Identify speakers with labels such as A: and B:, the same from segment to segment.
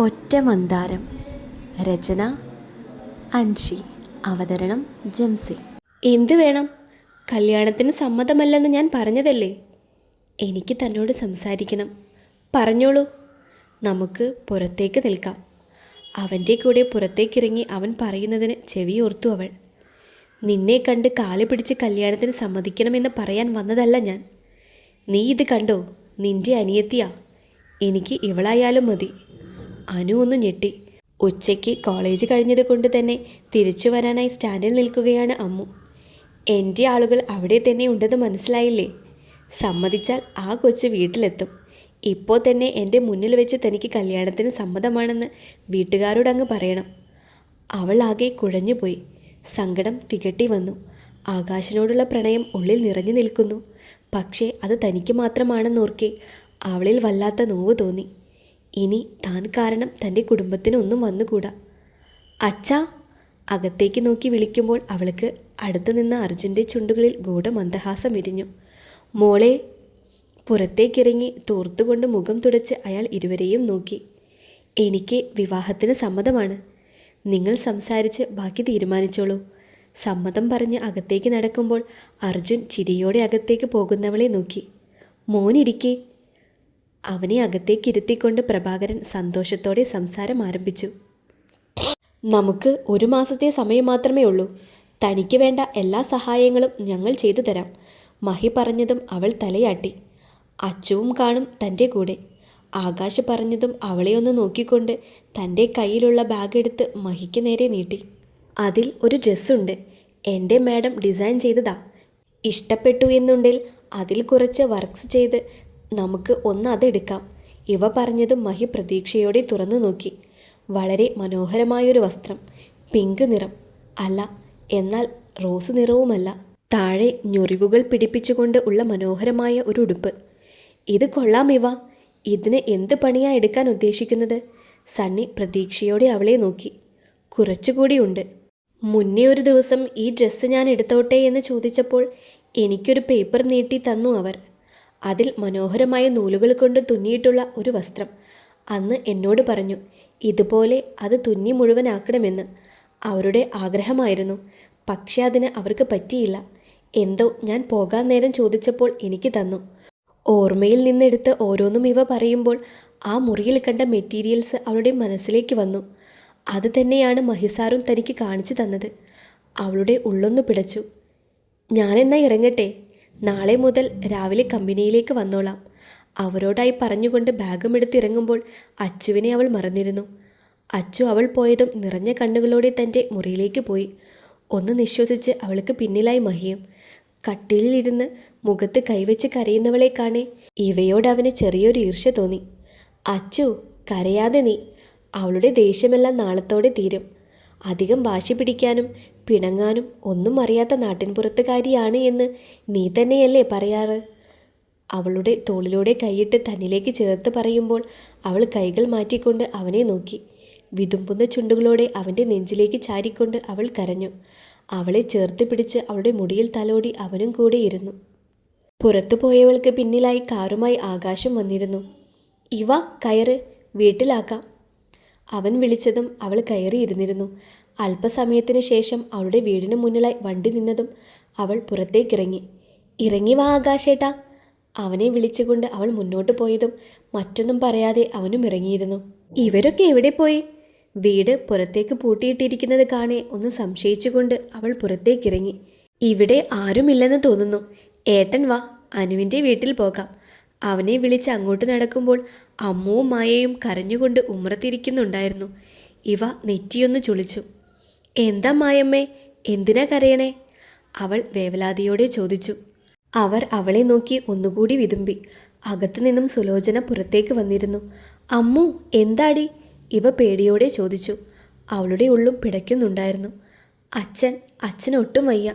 A: ഒറ്റ മന്ദാരം. രചന അൻഷി. അവതരണം ജംസി. എന്തു വേണം? കല്യാണത്തിന് സമ്മതമല്ലെന്ന് ഞാൻ പറഞ്ഞതല്ലേ? എനിക്ക് തന്നോട് സംസാരിക്കണം. പറഞ്ഞോളൂ. നമുക്ക് പുറത്തേക്ക് നിൽക്കാം. അവന്റെ കൂടെ പുറത്തേക്കിറങ്ങി അവൻ പറയുന്നതിന് ചെവിയോർത്തു അവൾ. നിന്നെ കണ്ട് കാൽ പിടിച്ച് കല്യാണത്തിന് സമ്മതിക്കണമെന്ന് പറയാൻ വന്നതല്ല ഞാൻ. നീ ഇത് കണ്ടോ? നിന്റെ അനിയത്തിയാ. എനിക്ക് ഇവളായാലും മതി. അനു ഒന്ന് ഞെട്ടി. ഉച്ചയ്ക്ക് കോളേജ് കഴിഞ്ഞത് കൊണ്ട് തന്നെ തിരിച്ചു വരാനായി സ്റ്റാൻഡിൽ നിൽക്കുകയാണ് അമ്മു. എന്റെ ആളുകൾ അവിടെ തന്നെ ഉണ്ടെന്ന് മനസ്സിലായില്ലേ? സമ്മതിച്ചാൽ ആ കൊച്ച് വീട്ടിലെത്തും. ഇപ്പോൾ തന്നെ എന്റെ മുന്നിൽ വെച്ച് തനിക്ക് കല്യാണത്തിന് സമ്മതമാണെന്ന് വീട്ടുകാരോട് അങ്ങ് പറയണം. അവൾ ആകെ കുഴഞ്ഞുപോയി. സങ്കടം തികട്ടി വന്നു. ആകാശനോടുള്ള പ്രണയം ഉള്ളിൽ നിറഞ്ഞു നിൽക്കുന്നു. പക്ഷേ അത് തനിക്ക് മാത്രമാണെന്നോർക്കെ അവളിൽ വല്ലാത്ത നോവ് തോന്നി. ഇനി താൻ കാരണം തന്റെ കുടുംബത്തിനൊന്നും വന്നുകൂടാ. അച്ഛാ അകത്തേക്ക് നോക്കി വിളിക്കുമ്പോൾ അവൾക്ക് അടുത്തു നിന്ന അർജുന്റെ ചുണ്ടുകളിൽ ഗൂഢമന്ദഹാസം വിരിഞ്ഞു. മോളെ പുറത്തേക്കിറങ്ങി തോർത്തുകൊണ്ട് മുഖം തുടച്ച് അയാൾ ഇരുവരെയും നോക്കി. എനിക്ക് വിവാഹത്തിന് സമ്മതമാണ്. നിങ്ങൾ സംസാരിച്ച് ബാക്കി തീരുമാനിച്ചോളൂ. സമ്മതം പറഞ്ഞ് അകത്തേക്ക് നടക്കുമ്പോൾ അർജുൻ ചിരിയോടെ അകത്തേക്ക് പോകുന്നവളെ നോക്കി. മോനിരിക്കേ. അവനെ അകത്തേക്ക് ഇരുത്തിക്കൊണ്ട് പ്രഭാകരൻ സന്തോഷത്തോടെ സംസാരം ആരംഭിച്ചു. നമുക്ക് ഒരു മാസത്തെ സമയം മാത്രമേ ഉള്ളൂ. തനിക്ക് വേണ്ട എല്ലാ സഹായങ്ങളും ഞങ്ങൾ ചെയ്തു തരാം മഹി പറഞ്ഞതും അവൾ തലയാട്ടി. അച്ചുവും കാണും തന്റെ കൂടെ. ആകാശ് പറഞ്ഞതും അവളെ ഒന്ന് നോക്കിക്കൊണ്ട് തന്റെ കയ്യിലുള്ള ബാഗ് എടുത്ത് മഹിക്ക് നേരെ നീട്ടി. അതിൽ ഒരു ഡ്രസ്സുണ്ട് എന്റെ മാഡം ഡിസൈൻ ചെയ്തതാ. ഇഷ്ടപ്പെട്ടു എന്നുണ്ടെങ്കിൽ അതിൽ കുറച്ച് വർക്ക്സ് ചെയ്ത് നമുക്ക് ഒന്ന് അതെടുക്കാം. ഇവ പറഞ്ഞത് മഹി പ്രതീക്ഷയോടെ തുറന്നു നോക്കി. വളരെ മനോഹരമായൊരു വസ്ത്രം പിങ്ക് നിറം അല്ല എന്നാൽ റോസ് നിറവുമല്ല. താഴെ ഞൊറിവുകൾ പിടിപ്പിച്ചുകൊണ്ട് ഉള്ള മനോഹരമായ ഒരു ഉടുപ്പ്. ഇത് കൊള്ളാം ഇവ. ഇതിന് എന്ത് പണിയാ എടുക്കാൻ ഉദ്ദേശിക്കുന്നത്? സണ്ണി പ്രതീക്ഷയോടെ അവളെ നോക്കി. കുറച്ചുകൂടി ഉണ്ട്. മുന്നേ ഒരു ദിവസം ഈ ഡ്രസ്സ് ഞാൻ എടുത്തോട്ടെ എന്ന് ചോദിച്ചപ്പോൾ എനിക്കൊരു പേപ്പർ നീട്ടി തന്നു അവർ. അതിൽ മനോഹരമായ നൂലുകൾ കൊണ്ട് തുന്നിയിട്ടുള്ള ഒരു വസ്ത്രം. അന്ന് എന്നോട് പറഞ്ഞു ഇതുപോലെ അത് തുന്നി മുഴുവനാക്കണമെന്ന് അവരുടെ ആഗ്രഹമായിരുന്നു. പക്ഷെ അതിന് അവർക്ക് പറ്റിയില്ല. എന്തോ ഞാൻ പോകാൻ നേരം ചോദിച്ചപ്പോൾ എനിക്ക് തന്നു. ഓർമ്മയിൽ നിന്നെടുത്ത് ഓരോന്നും ഇവ പറയുമ്പോൾ ആ മുറിയിൽ കണ്ട മെറ്റീരിയൽസ് അവളുടെ മനസ്സിലേക്ക് വന്നു. അത് തന്നെയാണ് മഹിസാറും തനിക്ക് കാണിച്ചു തന്നത്. അവളുടെ ഉള്ളൊന്നു പിടച്ചു. ഞാനെന്നാ ഇറങ്ങട്ടെ? നാളെ മുതൽ രാവിലെ കമ്പനിയിലേക്ക് വന്നോളാം. അവരോടായി പറഞ്ഞുകൊണ്ട് ബാഗും എടുത്തിറങ്ങുമ്പോൾ അച്ചുവിനെ അവൾ മറന്നിരുന്നു. അച്ചു അവൾ പോയതും നിറഞ്ഞ കണ്ണുകളോടെ തന്റെ മുറിയിലേക്ക് പോയി. ഒന്ന് നിശ്വസിച്ച് അവൾക്ക് പിന്നിലായി മഹിയും. കട്ടിലിരുന്ന് മുഖത്ത് കൈവച്ച് കരയുന്നവളെ കാണേ ഇവയോട് ചെറിയൊരു ഈർഷ്യ തോന്നി. അച്ചു കരയാതെ നീ. അവളുടെ ദേഷ്യമെല്ലാം നാളത്തോടെ തീരും. അധികം വാശി പിടിക്കാനും പിണങ്ങാനും ഒന്നും അറിയാത്ത നാട്ടിൻപുറത്തുകാരിയാണ് എന്ന് നീ തന്നെയല്ലേ പറയാറ്? അവളുടെ തോളിലൂടെ കൈയിട്ട് തന്നിലേക്ക് ചേർത്ത് പറയുമ്പോൾ അവൾ കൈകൾ മാറ്റിക്കൊണ്ട് അവനെ നോക്കി. വിതുമ്പുന്ന ചുണ്ടുകളോടെ അവന്റെ നെഞ്ചിലേക്ക് ചാരിക്കൊണ്ട് അവൾ കരഞ്ഞു. അവളെ ചേർത്ത് പിടിച്ച് അവളുടെ മുടിയിൽ തലോടി അവനും കൂടെ ഇരുന്നു. പുറത്തു പോയവൾക്ക് പിന്നിലായി കാറുമായി ആകാശം വന്നിരുന്നു. ഇവ കയറ് വീട്ടിലാക്കാം. അവൻ വിളിച്ചതും അവൾ കയറി കയറിയിരുന്നിരുന്നു. അല്പസമയത്തിന് ശേഷം അവളുടെ വീടിന് മുന്നിലായി വണ്ടി നിന്നതും അവൾ പുറത്തേക്കിറങ്ങി. ഇറങ്ങി വാ ആകാശേട്ടാ. അവനെ വിളിച്ചുകൊണ്ട് അവൾ മുന്നോട്ട് പോയതും മറ്റൊന്നും പറയാതെ അവനും ഇറങ്ങിയിരുന്നു. ഇവരൊക്കെ എവിടെ പോയി? വീട് പുറത്തേക്ക് പൂട്ടിയിട്ടിരിക്കുന്നത് കാണെ ഒന്ന് സംശയിച്ചുകൊണ്ട് അവൾ പുറത്തേക്കിറങ്ങി. ഇവിടെ ആരുമില്ലെന്ന് തോന്നുന്നു. ഏട്ടൻ വാ അനുവിന്റെ വീട്ടിൽ പോകാം. അവനെ വിളിച്ച് അങ്ങോട്ട് നടക്കുമ്പോൾ അമ്മുവും മായയും കരഞ്ഞുകൊണ്ട് ഉമ്രത്തിരിക്കുന്നുണ്ടായിരുന്നു ഇവ നെറ്റിയൊന്ന് ചുളിച്ചു. എന്താ മായമ്മേ? എന്തിനാ കരയണേ? അവൾ വേവലാതിയോടെ ചോദിച്ചു. അവർ അവളെ നോക്കി ഒന്നുകൂടി വിതുമ്പി. അകത്തു നിന്നും സുലോചന പുറത്തേക്ക് വന്നിരുന്നു. അമ്മു എന്താടി? ഇവ പേടിയോടെ ചോദിച്ചു. അവളുടെ ഉള്ളും പിടയ്ക്കുന്നുണ്ടായിരുന്നു. അച്ഛൻ അച്ഛൻ ഒട്ടും വയ്യ.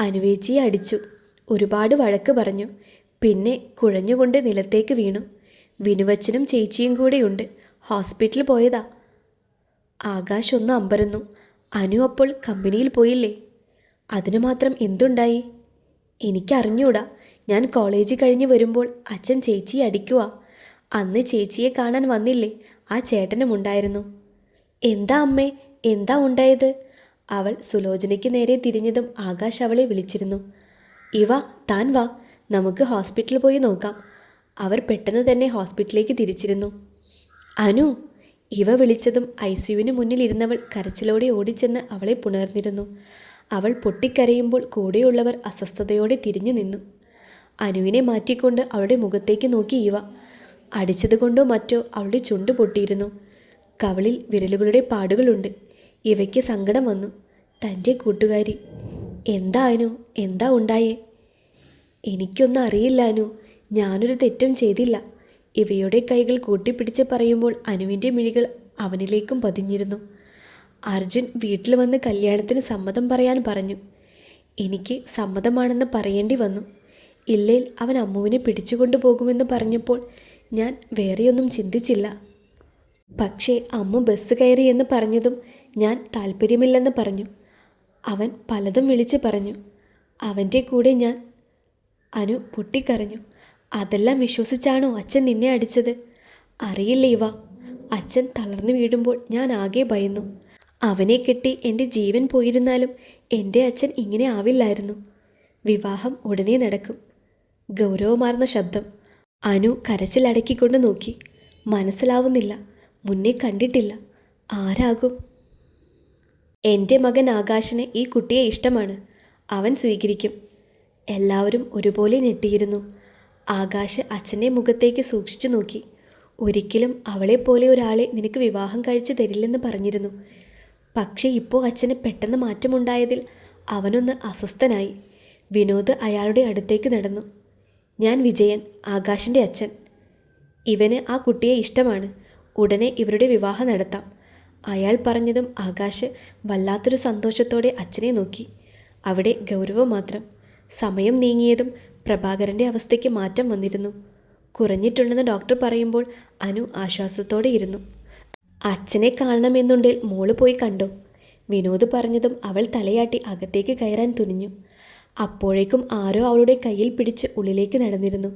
A: അനുവേച്ചിയെ അടിച്ചു. ഒരുപാട് വഴക്ക് പറഞ്ഞു. പിന്നെ കുഴഞ്ഞുകൊണ്ട് നിലത്തേക്ക് വീണു. വിനുവച്ചനും ചേച്ചിയും കൂടെയുണ്ട്. ഹോസ്പിറ്റലിൽ പോയതാ. ആകാശ് ഒന്ന് അമ്പരന്നു. അനു അപ്പോൾ കമ്പനിയിൽ പോയില്ലേ? അതിനു മാത്രം എന്തുണ്ടായി? എനിക്കറിഞ്ഞൂടാ. ഞാൻ കോളേജ് കഴിഞ്ഞ് വരുമ്പോൾ അച്ഛൻ ചേച്ചിയെ അടിക്കുക അന്ന് ചേച്ചിയെ കാണാൻ വന്നില്ലേ? ആ ചേട്ടനും ഉണ്ടായിരുന്നു. എന്താ അമ്മേ? എന്താ ഉണ്ടായത്? അവൾ സുലോചനയ്ക്ക് നേരെ തിരിഞ്ഞതും ആകാശ് അവളെ വിളിച്ചിരുന്നു. ഇവ താൻ വാ. നമുക്ക് ഹോസ്പിറ്റലിൽ പോയി നോക്കാം. അവർ പെട്ടെന്ന് തന്നെ ഹോസ്പിറ്റലിലേക്ക് തിരിച്ചിരുന്നു. അനു ഇവ വിളിച്ചതും ഐ സിയുവിന് മുന്നിലിരുന്നവൾ കരച്ചിലോടെ ഓടിച്ചെന്ന് അവളെ പുണർന്നിരുന്നു. അവൾ പൊട്ടിക്കരയുമ്പോൾ കൂടെയുള്ളവർ അസ്വസ്ഥതയോടെ തിരിഞ്ഞു നിന്നു. അനുവിനെ മാറ്റിക്കൊണ്ട് അവളുടെ മുഖത്തേക്ക് നോക്കി ഇവ. അടിച്ചതുകൊണ്ടോ മറ്റോ അവളുടെ ചുണ്ട് പൊട്ടിയിരുന്നു. കവളിൽ വിരലുകളുടെ പാടുകളുണ്ട്. ഇവയ്ക്ക് സങ്കടം വന്നു. തന്റെ കൂട്ടുകാരി എന്താ അനു? എന്താ ഉണ്ടായേ? എനിക്കൊന്നും അറിയില്ല അനു. ഞാനൊരു തെറ്റും ചെയ്തില്ല. ഇവയുടെ കൈകൾ കൂട്ടിപ്പിടിച്ച് പറയുമ്പോൾ അനുവിന്റെ മിഴികൾ അവനിലേക്കും പതിഞ്ഞിരുന്നു. അർജുൻ വീട്ടിൽ വന്ന് കല്യാണത്തിന് സമ്മതം പറയാൻ പറഞ്ഞു. എനിക്ക് സമ്മതമാണെന്ന് പറയേണ്ടി വന്നു. ഇല്ലേൽ അവൻ അമ്മുവിനെ പിടിച്ചുകൊണ്ടു പോകുമെന്ന് പറഞ്ഞപ്പോൾ ഞാൻ വേറെയൊന്നും ചിന്തിച്ചില്ല. പക്ഷേ അമ്മ ബസ് കയറി എന്ന് പറഞ്ഞതും ഞാൻ താല്പര്യമില്ലെന്ന് പറഞ്ഞു. അവൻ പലതും വിളിച്ച് പറഞ്ഞു. അവന്റെ കൂടെ ഞാൻ അനു പൊട്ടിക്കരഞ്ഞു. അതെല്ലാം വിശ്വസിച്ചാണോ അച്ഛൻ നിന്നെ അടിച്ചത്? അറിയില്ല ഇവ. അച്ഛൻ തളർന്നു വീഴുമ്പോൾ ഞാൻ ആകെ ഭയന്നു. അവനെ കെട്ടി എന്റെ ജീവൻ പോയിരുന്നാലും എന്റെ അച്ഛൻ ഇങ്ങനെ ആവില്ലായിരുന്നു. വിവാഹം ഉടനെ നടക്കും. ഗൗരവമാർന്ന ശബ്ദം. അനു കരച്ചിലടക്കിക്കൊണ്ട് നോക്കി. മനസ്സിലാവുന്നില്ല. മുന്നേ കണ്ടിട്ടില്ല. ആരാകും? എന്റെ മകൻ ആകാശിന് ഈ കുട്ടിയെ ഇഷ്ടമാണ്. അവൻ സ്വീകരിക്കും. എല്ലാവരും ഒരുപോലെ ഞെട്ടിയിരുന്നു. ആകാശ് അച്ഛന്റെ മുഖത്തേക്ക് സൂക്ഷിച്ചു നോക്കി. ഒരിക്കലും അവളെപ്പോലെ ഒരാളെ നിനക്ക് വിവാഹം കഴിച്ചു തരില്ലെന്ന് പറഞ്ഞിരുന്നു. പക്ഷേ ഇപ്പോൾ അച്ഛന് പെട്ടെന്ന് മാറ്റമുണ്ടായതിൽ അവനൊന്ന് അസ്വസ്ഥനായി. വിനോദ് അയാളുടെ അടുത്തേക്ക് നടന്നു. ഞാൻ വിജയൻ ആകാശിന്റെ അച്ഛൻ. ഇവന് ആ കുട്ടിയെ ഇഷ്ടമാണ്. ഉടനെ ഇവരുടെ വിവാഹം നടത്താം. അയാൾ പറഞ്ഞതും ആകാശ് വല്ലാത്തൊരു സന്തോഷത്തോടെ അച്ഛനെ നോക്കി. അവിടെ ഗൗരവം മാത്രം. സമയം നീങ്ങിയതും പ്രഭാകരന്റെ അവസ്ഥയ്ക്ക് മാറ്റം വന്നിരുന്നു. കുറഞ്ഞിട്ടുണ്ടെന്ന് ഡോക്ടർ പറയുമ്പോൾ അനു ആശ്വാസത്തോടെ ഇരുന്നു. അച്ഛനെ കാണണമെന്നുണ്ടിൽ മോൾ പോയി കണ്ടു? വിനോദ് പറഞ്ഞതും അവൾ തലയാട്ടി അകത്തേക്ക് കയറാൻ തുനിഞ്ഞു. അപ്പോഴേക്കും ആരോ അവളുടെ കയ്യിൽ പിടിച്ച് ഉള്ളിലേക്ക് നടന്നിരുന്നു.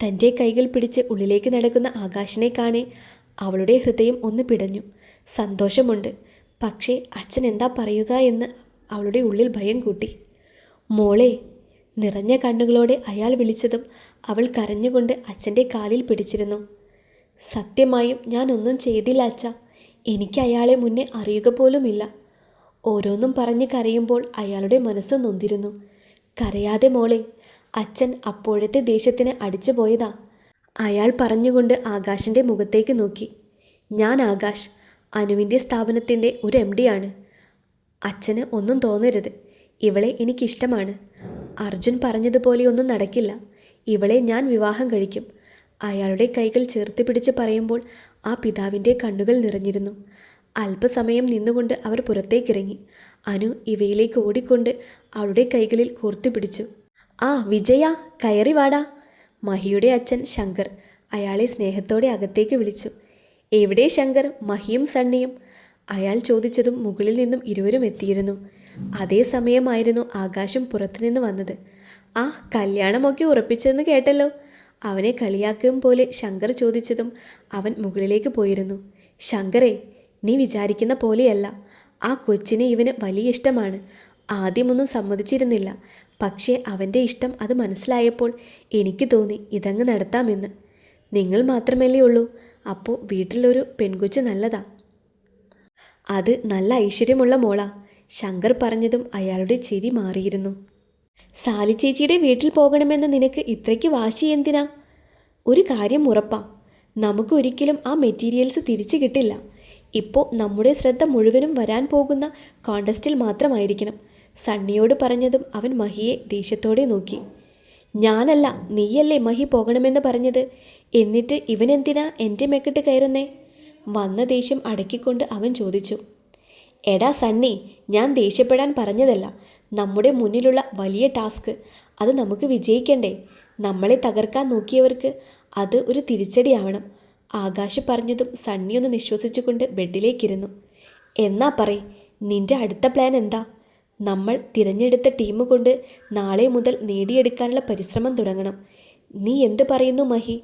A: തന്റെ കൈകൾ പിടിച്ച് ഉള്ളിലേക്ക് നടക്കുന്ന ആകാശിനെ കാണെ അവളുടെ ഹൃദയം ഒന്ന് പിടഞ്ഞു. സന്തോഷമുണ്ട്. പക്ഷേ അച്ഛൻ എന്താ പറയുക എന്ന് അവളുടെ ഉള്ളിൽ ഭയം കൂട്ടി. മോളെ നിറഞ്ഞ കണ്ണുകളോടെ അയാൾ വിളിച്ചതും അവൾ കരഞ്ഞുകൊണ്ട് അച്ഛന്റെ കാലിൽ പിടിച്ചിരുന്നു. സത്യമായും ഞാൻ ഒന്നും ചെയ്തില്ല അച്ഛ. എനിക്ക് അയാളെ മുന്നേ അറിയുക പോലുമില്ല. ഓരോന്നും പറഞ്ഞ് കരയുമ്പോൾ അയാളുടെ മനസ്സ് നൊന്തിരുന്നു. കരയാതെ മോളെ അച്ഛൻ അപ്പോഴത്തെ ദേഷ്യത്തിന് അടിച്ചു പോയതാ. അയാൾ പറഞ്ഞുകൊണ്ട് ആകാശിന്റെ മുഖത്തേക്ക് നോക്കി. ഞാൻ ആകാശ്. അനുവിന്റെ സ്ഥാപനത്തിന്റെ ഒരു എം ഡിയാണ് അച്ഛന് ഒന്നും തോന്നരുത്. ഇവളെ എനിക്കിഷ്ടമാണ്. അർജുൻ പറഞ്ഞതുപോലെ ഒന്നും നടക്കില്ല. ഇവളെ ഞാൻ വിവാഹം കഴിക്കും. അയാളുടെ കൈകൾ ചേർത്ത് പിടിച്ച് പറയുമ്പോൾ ആ പിതാവിന്റെ കണ്ണുകൾ നിറഞ്ഞിരുന്നു. അല്പസമയം നിന്നുകൊണ്ട് അവർ പുറത്തേക്കിറങ്ങി. അനു ഇവയിലേക്ക് ഓടിക്കൊണ്ട് അവളുടെ കൈകളിൽ കോർത്തു പിടിച്ചു. ആ വിജയ കയറി വാടാ. മഹിയുടെ അച്ഛൻ ശങ്കർ അയാളെ സ്നേഹത്തോടെ അകത്തേക്ക് വിളിച്ചു. എവിടെ ശങ്കർ? മഹിയും സണ്ണിയും? അയാൾ ചോദിച്ചതും മുകളിൽ നിന്നും ഇരുവരും എത്തിയിരുന്നു. അതേ സമയമായിരുന്നു ആകാശം പുറത്തുനിന്ന് വന്നത്. ആ കല്യാണമൊക്കെ ഉറപ്പിച്ചെന്ന് കേട്ടല്ലോ. അവനെ കളിയാക്കും പോലെ ശങ്കർ ചോദിച്ചതും അവൻ മുകളിലേക്ക് പോയിരുന്നു. ശങ്കറേ നീ വിചാരിക്കുന്ന പോലെയല്ല. ആ കൊച്ചിനെ ഇവന് വലിയ ഇഷ്ടമാണ്. ആദ്യമൊന്നും സമ്മതിച്ചിരുന്നില്ല. പക്ഷേ അവന്റെ ഇഷ്ടം അത് മനസ്സിലായപ്പോൾ എനിക്ക് തോന്നി ഇതങ്ങ് നടത്താമെന്ന്. നിങ്ങൾ മാത്രമല്ലേ ഉള്ളൂ. അപ്പോൾ വീട്ടിലൊരു പെൺകൊച്ച് നല്ലതാ. അത് നല്ല ഐശ്വര്യമുള്ള മോളാ. ശങ്കർ പറഞ്ഞതും അയാളുടെ ചിരി മാറിയിരുന്നു. സാലി ചേച്ചിയുടെ വീട്ടിൽ പോകണമെന്ന് നിനക്ക് ഇത്രയ്ക്ക് വാശി എന്തിനാ? ഒരു കാര്യം ഉറപ്പാ. നമുക്കൊരിക്കലും ആ മെറ്റീരിയൽസ് തിരിച്ചു കിട്ടില്ല. ഇപ്പോൾ നമ്മുടെ ശ്രദ്ധ മുഴുവനും വരാൻ പോകുന്ന കോണ്ടസ്റ്റിൽ മാത്രമായിരിക്കണം സണ്ണിയോട് പറഞ്ഞതും അവൻ മഹിയെ ദേഷ്യത്തോടെ നോക്കി. ഞാനല്ല നീയല്ലേ മഹി പോകണമെന്ന് പറഞ്ഞത്? എന്നിട്ട് ഇവനെന്തിനാ എന്റെ മെക്കിട്ട് കയറുന്നേ? വന്ന ദേഷ്യം അടക്കിക്കൊണ്ട് അവൻ ചോദിച്ചു. എടാ സണ്ണി ഞാൻ ദേഷ്യപ്പെടാൻ പറഞ്ഞതല്ല. നമ്മുടെ മുന്നിലുള്ള വലിയ ടാസ്ക്. അത് നമുക്ക് വിജയിക്കണ്ടേ? നമ്മളെ തകർക്കാൻ നോക്കിയവർക്ക് അത് ഒരു തിരിച്ചടിയാവണം. ആകാശ് പറഞ്ഞതും സണ്ണി ഒന്ന് നിശ്വസിച്ചുകൊണ്ട് ബെഡിലേക്കിരുന്നു. എന്നാ പറയ് നിന്റെ അടുത്ത പ്ലാൻ എന്താ? നമ്മൾ തിരഞ്ഞെടുത്ത ടീം കൊണ്ട് നാളെ മുതൽ നേടിയെടുക്കാനുള്ള പരിശ്രമം തുടങ്ങണം. നീ എന്ത് പറയുന്നു മഹി?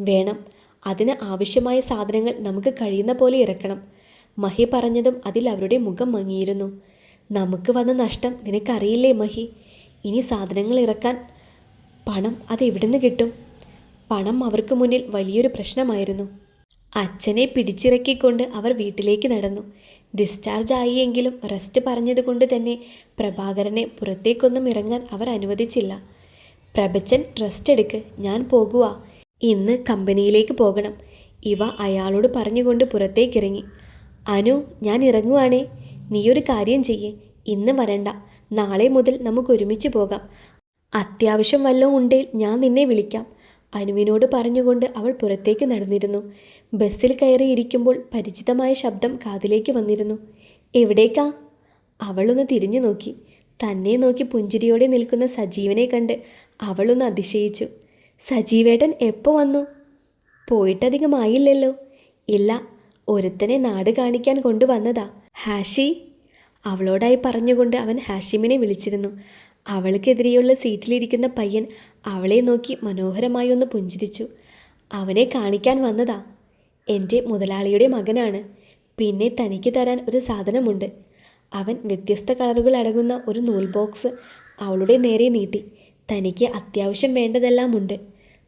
A: വേണം അതിന് ആവശ്യമായ സാധനങ്ങൾ നമുക്ക് കഴിയുന്ന പോലെ ഇറക്കണം. മഹി പറഞ്ഞതും അതിൽ അവരുടെ മുഖം മങ്ങിയിരുന്നു. നമുക്ക് വന്ന നഷ്ടം നിനക്കറിയില്ലേ മഹി? ഇനി സാധനങ്ങൾ ഇറക്കാൻ പണം അത് എവിടുന്ന് കിട്ടും? പണം അവർക്ക് മുന്നിൽ വലിയൊരു പ്രശ്നമായിരുന്നു. അച്ഛനെ പിടിച്ചിറക്കിക്കൊണ്ട് അവർ വീട്ടിലേക്ക് നടന്നു. ഡിസ്ചാർജ് ആയിയെങ്കിലും റെസ്റ്റ് പറഞ്ഞതുകൊണ്ട് തന്നെ പ്രഭാകരനെ പുറത്തേക്കൊന്നും ഇറങ്ങാൻ അവർ അനുവദിച്ചില്ല. പ്രഭച്ചൻ റെസ്റ്റ് എടുക്ക്. ഞാൻ പോകുക ഇന്ന് കമ്പനിയിലേക്ക് പോകണം. ഇവ അയാളോട് പറഞ്ഞുകൊണ്ട് പുറത്തേക്കിറങ്ങി. അനു ഞാൻ ഇറങ്ങുവാണേ. നീയൊരു കാര്യം ചെയ്യേ. ഇന്ന് വരണ്ട. നാളെ മുതൽ നമുക്ക് ഒരുമിച്ച് പോകാം. അത്യാവശ്യം വല്ലതും ഉണ്ടേൽ ഞാൻ നിന്നെ വിളിക്കാം. അനുവിനോട് പറഞ്ഞുകൊണ്ട് അവൾ പുറത്തേക്ക് നടന്നിരുന്നു. ബസ്സിൽ കയറിയിരിക്കുമ്പോൾ പരിചിതമായ ശബ്ദം കാതിലേക്ക് വന്നിരുന്നു. എവിടേക്കാ? അവളൊന്ന് തിരിഞ്ഞു നോക്കി. തന്നെ നോക്കി പുഞ്ചിരിയോടെ നിൽക്കുന്ന സജീവനെ കണ്ട് അവളൊന്ന് അതിശയിച്ചു. സജീവേട്ടൻ എപ്പോൾ വന്നു? പോയിട്ടധികമായില്ലല്ലോ. ഇല്ല. ഒരുത്തനെ നാട് കാണിക്കാൻ കൊണ്ടുവന്നതാ. ഹാഷി? അവളോടായി പറഞ്ഞുകൊണ്ട് അവൻ ഹാഷിമിനെ വിളിച്ചിരുന്നു. അവൾക്കെതിരെയുള്ള സീറ്റിലിരിക്കുന്ന പയ്യൻ അവളെ നോക്കി മനോഹരമായി ഒന്ന് പുഞ്ചിരിച്ചു. അവനെ കാണിക്കാൻ വന്നതാ. എന്റെ മുതലാളിയുടെ മകനാണ്. പിന്നെ തനിക്ക് തരാൻ ഒരു സാധനമുണ്ട്. അവൻ വ്യത്യസ്ത കളറുകൾ അടങ്ങുന്ന ഒരു നൂൽ ബോക്സ് അവളുടെ നേരെ നീട്ടി. തനിക്ക് അത്യാവശ്യം വേണ്ടതെല്ലാം ഉണ്ട്.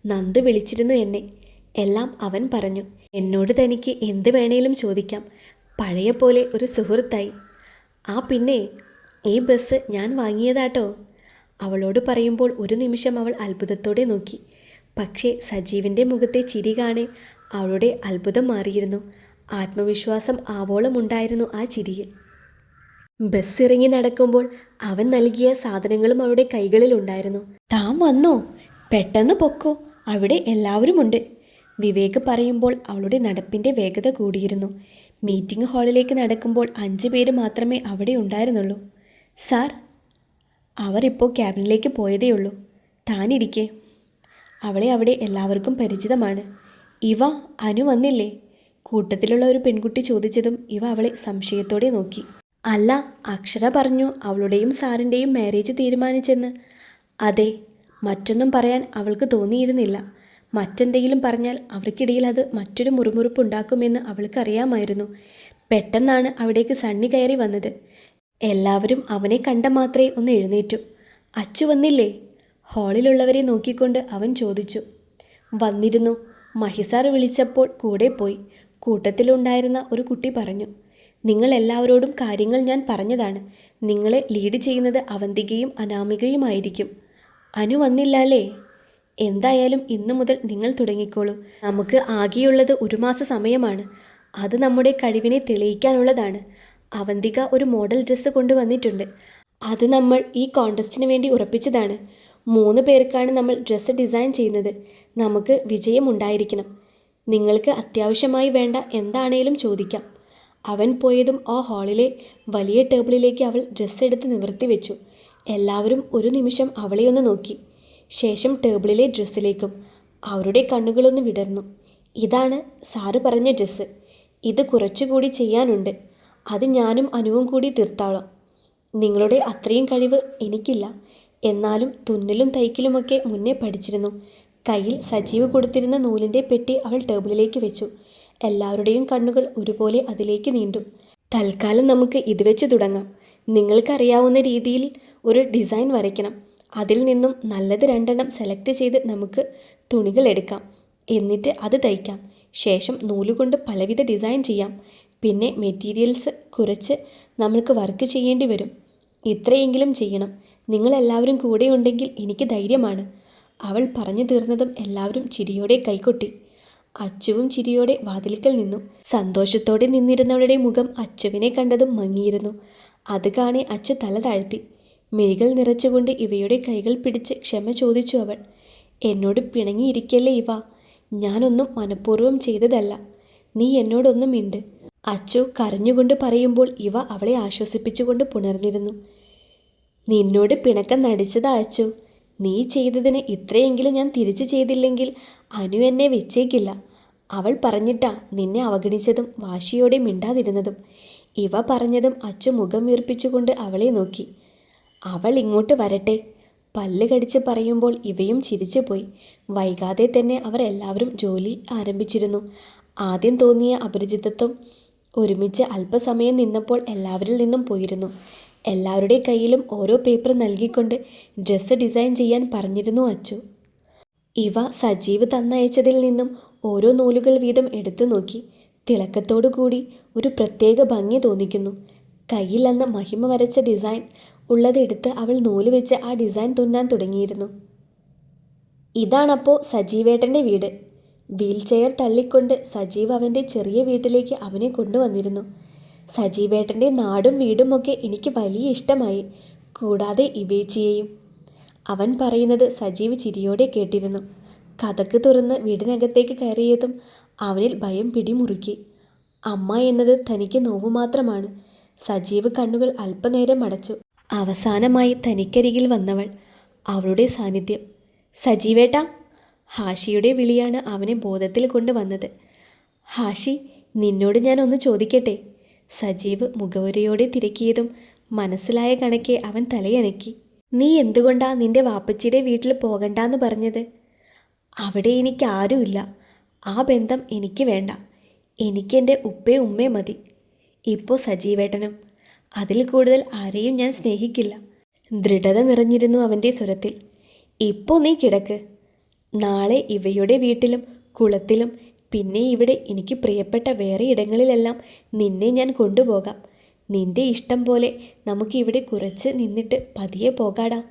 A: നന്ദു വിളിച്ചിരുന്നു എന്നെ. എല്ലാം അവൻ പറഞ്ഞു. എന്നോട് തനിക്ക് എന്ത് വേണേലും ചോദിക്കാം. പഴയ പോലെ ഒരു സുഹൃത്തായി. ആ പിന്നെ ഈ ബസ് ഞാൻ വാങ്ങിയതാട്ടോ. അവളോട് പറയുമ്പോൾ ഒരു നിമിഷം അവൾ അത്ഭുതത്തോടെ നോക്കി. പക്ഷേ സജീവിന്റെ മുഖത്തെ ചിരി കാണെ അവളുടെ അത്ഭുതം മാറിയിരുന്നു. ആത്മവിശ്വാസം ആവോളം ഉണ്ടായിരുന്നു ആ ചിരിയിൽ. ബസ് ഇറങ്ങി നടക്കുമ്പോൾ അവൻ നൽകിയ സാധനങ്ങളും അവളുടെ കൈകളിലുണ്ടായിരുന്നു താൻ വന്നോ? പെട്ടെന്ന് പൊക്കോ? അവിടെ എല്ലാവരുമുണ്ട്. വിവേക് പറയുമ്പോൾ അവളുടെ നടപ്പിന്റെ വേഗത കൂടിയിരുന്നു. മീറ്റിംഗ് ഹാളിലേക്ക് നടക്കുമ്പോൾ അഞ്ച് പേര് മാത്രമേ അവിടെ ഉണ്ടായിരുന്നുള്ളൂ. സാർ അവർ ഇപ്പോൾ ക്യാബിനിലേക്ക് പോയതേയുള്ളൂ താനിരിക്കെ. അവളെ അവിടെ എല്ലാവർക്കും പരിചിതമാണ്. ഇവ അനു വന്നില്ലേ? കൂട്ടത്തിലുള്ള ഒരു പെൺകുട്ടി ചോദിച്ചതും ഇവ അവളെ സംശയത്തോടെ നോക്കി. അല്ല അക്ഷര പറഞ്ഞു അവളുടെയും സാറിന്റെയും മാരേജ് തീരുമാനിച്ചെന്ന്. അതെ മറ്റൊന്നും പറയാൻ അവൾക്ക് തോന്നിയിരുന്നില്ല. മറ്റെന്തെങ്കിലും പറഞ്ഞാൽ അവർക്കിടയിൽ അത് മറ്റൊരു മുറുമുറുപ്പുണ്ടാക്കുമെന്ന് അവൾക്കറിയാമായിരുന്നു. പെട്ടെന്നാണ് അവിടേക്ക് സണ്ണി കയറി വന്നത്. എല്ലാവരും അവനെ കണ്ട മാത്രമേ ഒന്ന് എഴുന്നേറ്റു. അച്ചു വന്നില്ലേ? ഹാളിലുള്ളവരെ നോക്കിക്കൊണ്ട് അവൻ ചോദിച്ചു. വന്നിരുന്നു. മഹിസാർ വിളിച്ചപ്പോൾ കൂടെ പോയി. കൂട്ടത്തിലുണ്ടായിരുന്ന ഒരു കുട്ടി പറഞ്ഞു. നിങ്ങൾ എല്ലാവരോടും കാര്യങ്ങൾ ഞാൻ പറഞ്ഞതാണ്. നിങ്ങളെ ലീഡ് ചെയ്യുന്നത് അവന്തികയും അനാമികയുമായിരിക്കും. അനു വന്നില്ലല്ലേ എന്തായാലും ഇന്നു മുതൽ നിങ്ങൾ തുടങ്ങിക്കോളൂ. നമുക്ക് ആകെയുള്ളത് ഒരു മാസ സമയമാണ്. അത് നമ്മുടെ കഴിവിനെ തെളിയിക്കാനുള്ളതാണ്. അവന്തിക ഒരു മോഡൽ ഡ്രസ്സ് കൊണ്ടുവന്നിട്ടുണ്ട്. അത് നമ്മൾ ഈ കോണ്ടസ്റ്റിന് വേണ്ടി ഉറപ്പിച്ചതാണ്. മൂന്ന് പേർക്കാണ് നമ്മൾ ഡ്രസ്സ് ഡിസൈൻ ചെയ്യുന്നത്. നമുക്ക് വിജയമുണ്ടായിരിക്കണം നിങ്ങൾക്ക് അത്യാവശ്യമായി വേണ്ട എന്താണേലും ചോദിക്കാം. അവൻ പോയതും ആ ഹാളിലെ വലിയ ടേബിളിലേക്ക് അവൾ ഡ്രസ്സ് എടുത്ത് നിവർത്തി വെച്ചു. എല്ലാവരും ഒരു നിമിഷം അവളെയൊന്ന് നോക്കി. ശേഷം ടേബിളിലെ ഡ്രസ്സിലേക്കും അവരുടെ കണ്ണുകളൊന്ന് വിടർന്നു. ഇതാണ് സാറ് പറഞ്ഞ ഡ്രസ്സ്. ഇത് കുറച്ചുകൂടി ചെയ്യാനുണ്ട്. അത് ഞാനും അനുവും കൂടി തീർത്താളോ. നിങ്ങളുടെ അത്രയും കഴിവ് എനിക്കില്ല. എന്നാലും തുന്നലും തയ്ക്കലുമൊക്കെ മുന്നേ പഠിച്ചിരുന്നു. കയ്യിൽ സജീവ് കൊടുത്തിരുന്ന നൂലിന്റെ പെട്ടി അവൾ ടേബിളിലേക്ക് വെച്ചു. എല്ലാവരുടെയും കണ്ണുകൾ ഒരുപോലെ അതിലേക്ക് നീണ്ടു. തൽക്കാലം നമുക്ക് ഇത് വെച്ച് തുടങ്ങാം. നിങ്ങൾക്കറിയാവുന്ന രീതിയിൽ ഒരു ഡിസൈൻ വരയ്ക്കണം. അതിൽ നിന്നും നല്ലത് രണ്ടെണ്ണം സെലക്ട് ചെയ്ത് നമുക്ക് തുണികൾ എടുക്കാം. എന്നിട്ട് അത് തയ്ക്കാം. ശേഷം നൂലുകൊണ്ട് പലവിധ ഡിസൈൻ ചെയ്യാം. പിന്നെ മെറ്റീരിയൽസ് കുറച്ച് നമ്മൾക്ക് വർക്ക് ചെയ്യേണ്ടി വരും. ഇത്രയെങ്കിലും ചെയ്യണം. നിങ്ങളെല്ലാവരും കൂടെ ഉണ്ടെങ്കിൽ എനിക്ക് ധൈര്യമാണ്. അവൾ പറഞ്ഞു തീർന്നതും എല്ലാവരും ചിരിയോടെ കൈകൊട്ടി. അച്ചുവും ചിരിയോടെ വാതിലിക്കൽ നിന്നു. സന്തോഷത്തോടെ നിന്നിരുന്നവളുടെ മുഖം അച്ചുവിനെ കണ്ടതും മങ്ങിയിരുന്നു. അത് കാണെ അച്ചു തല താഴ്ത്തി. മിഴികൾ നിറച്ചുകൊണ്ട് ഇവയുടെ കൈകൾ പിടിച്ച് ക്ഷമ ചോദിച്ചു അവൾ. എന്നോട് പിണങ്ങിയിരിക്കല്ലേ ഇവ? ഞാനൊന്നും മനഃപൂർവം ചെയ്തതല്ല. നീ എന്നോടൊന്നും ഇണ്ട് അച്ചു കരഞ്ഞുകൊണ്ട് പറയുമ്പോൾ ഇവ അവളെ ആശ്വസിപ്പിച്ചുകൊണ്ട് പുണർന്നിരുന്നു. നിന്നോട് പിണക്കം നടിച്ചതാ അച്ചു. നീ ചെയ്തതിന് ഇത്രയെങ്കിലും ഞാൻ തിരിച്ചു ചെയ്തില്ലെങ്കിൽ അനു എന്നെ വെച്ചേക്കില്ല. അവൾ പറഞ്ഞിട്ടാ നിന്നെ അവഗണിച്ചതും വാശിയോടെ മിണ്ടാതിരുന്നതും. ഇവ പറഞ്ഞതും അച്ചു മുഖം വീർപ്പിച്ചുകൊണ്ട് അവളെ നോക്കി. അവൾ ഇങ്ങോട്ട് വരട്ടെ. പല്ല് കടിച്ച് പറയുമ്പോൾ ഇവയും ചിരിച്ചുപോയി വൈകാതെ തന്നെ അവർ എല്ലാവരും ജോലി ആരംഭിച്ചിരുന്നു. ആദ്യം തോന്നിയ അപരിചിതത്വം ഒരുമിച്ച് അല്പസമയം നിന്നപ്പോൾ എല്ലാവരിൽ നിന്നും പോയിരുന്നു. എല്ലാവരുടെ കയ്യിലും ഓരോ പേപ്പർ നൽകിക്കൊണ്ട് ഡ്രസ്സ് ഡിസൈൻ ചെയ്യാൻ പറഞ്ഞിരുന്നു അച്ചു. ഇവ സജീവ് തന്നയച്ചതിൽ നിന്നും ഓരോ നൂലുകൾ വീതം എടുത്തു നോക്കി. തിളക്കത്തോടു കൂടി ഒരു പ്രത്യേക ഭംഗി തോന്നിക്കുന്നു. കയ്യിൽ അന്ന് മഹിമ വരച്ച ഡിസൈൻ ഉള്ളതെടുത്ത് അവൾ നൂൽ വെച്ച് ആ ഡിസൈൻ തുന്നാൻ തുടങ്ങിയിരുന്നു. ഇതാണപ്പോൾ സജീവേട്ടന്റെ വീട്. വീൽ ചെയർ തള്ളിക്കൊണ്ട് സജീവ് അവന്റെ ചെറിയ വീട്ടിലേക്ക് അവനെ കൊണ്ടുവന്നിരുന്നു. സജീവേട്ടന്റെ നാടും വീടും ഒക്കെ എനിക്ക് വലിയ ഇഷ്ടമായി കൂടാതെ ഇവേച്ചിയെയും. അവൻ പറയുന്നത് സജീവ് ചിരിയോടെ കേട്ടിരുന്നു. കഥക്ക് തുറന്ന് വീടിനകത്തേക്ക് കയറിയതും അവനിൽ ഭയം പിടിമുറുക്കി. അമ്മ എന്നത് തനിക്ക് നോവു മാത്രമാണ് സജീവ് കണ്ണുകൾ അല്പനേരം അടച്ചു. അവസാനമായി തനിക്കരികിൽ വന്നവൾ അവളുടെ സാന്നിധ്യം. സജീവേട്ട ഹാഷിയുടെ വിളിയാണ് അവനെ ബോധത്തിൽ കൊണ്ടുവന്നത്. ഹാഷി നിന്നോട് ഞാൻ ഒന്ന് ചോദിക്കട്ടെ? സജീവ് മുഖവുരയോടെ തിരക്കിയതും മനസ്സിലായ കണക്കെ അവൻ തലയനക്കി. നീ എന്തുകൊണ്ടാ നിന്റെ വാപ്പച്ചിയുടെ വീട്ടിൽ പോകണ്ടെന്ന് പറഞ്ഞത്? അവിടെ എനിക്ക് ആരുമില്ല. ആ ബന്ധം എനിക്ക് വേണ്ട. എനിക്കെന്റെ ഉപ്പേ ഉമ്മേ മതി. ഇപ്പോൾ സജീവേട്ടനും അതിൽ കൂടുതൽ ആരെയും ഞാൻ സ്നേഹിക്കില്ല. ദൃഢത നിറഞ്ഞിരുന്നു അവന്റെ സ്വരത്തിൽ. ഇപ്പോൾ നീ കിടക്ക്. നാളെ ഇവയുടെ വീട്ടിലും കുളത്തിലും പിന്നെ ഇവിടെ എനിക്ക് പ്രിയപ്പെട്ട വേറെ ഇടങ്ങളിലെല്ലാം നിന്നെ ഞാൻ കൊണ്ടുപോകാം. നിന്റെ ഇഷ്ടം പോലെ നമുക്കിവിടെ കുറച്ച് നിന്നിട്ട് പതിയെ പോകാടാ.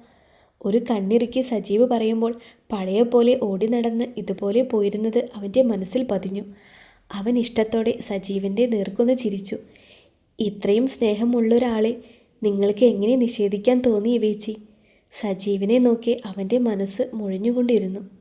A: ഒരു കണ്ണിറുക്കി സജീവ് പറയുമ്പോൾ പഴയ പോലെ ഓടി നടന്ന് ഇതുപോലെ പോയിരുന്നത് അവന്റെ മനസ്സിൽ പതിഞ്ഞു. അവൻ ഇഷ്ടത്തോടെ സജീവിന്റെ നേർക്കൊന്ന് ചിരിച്ചു. ഇത്രയും സ്നേഹമുള്ള ഒരാളെ നിങ്ങൾക്ക് എങ്ങനെ നിഷേധിക്കാൻ തോന്നി ഇവേച്ചി? സജീവിനെ നോക്കി അവന്റെ മനസ്സ് മുഴിഞ്ഞുകൊണ്ടിരുന്നു.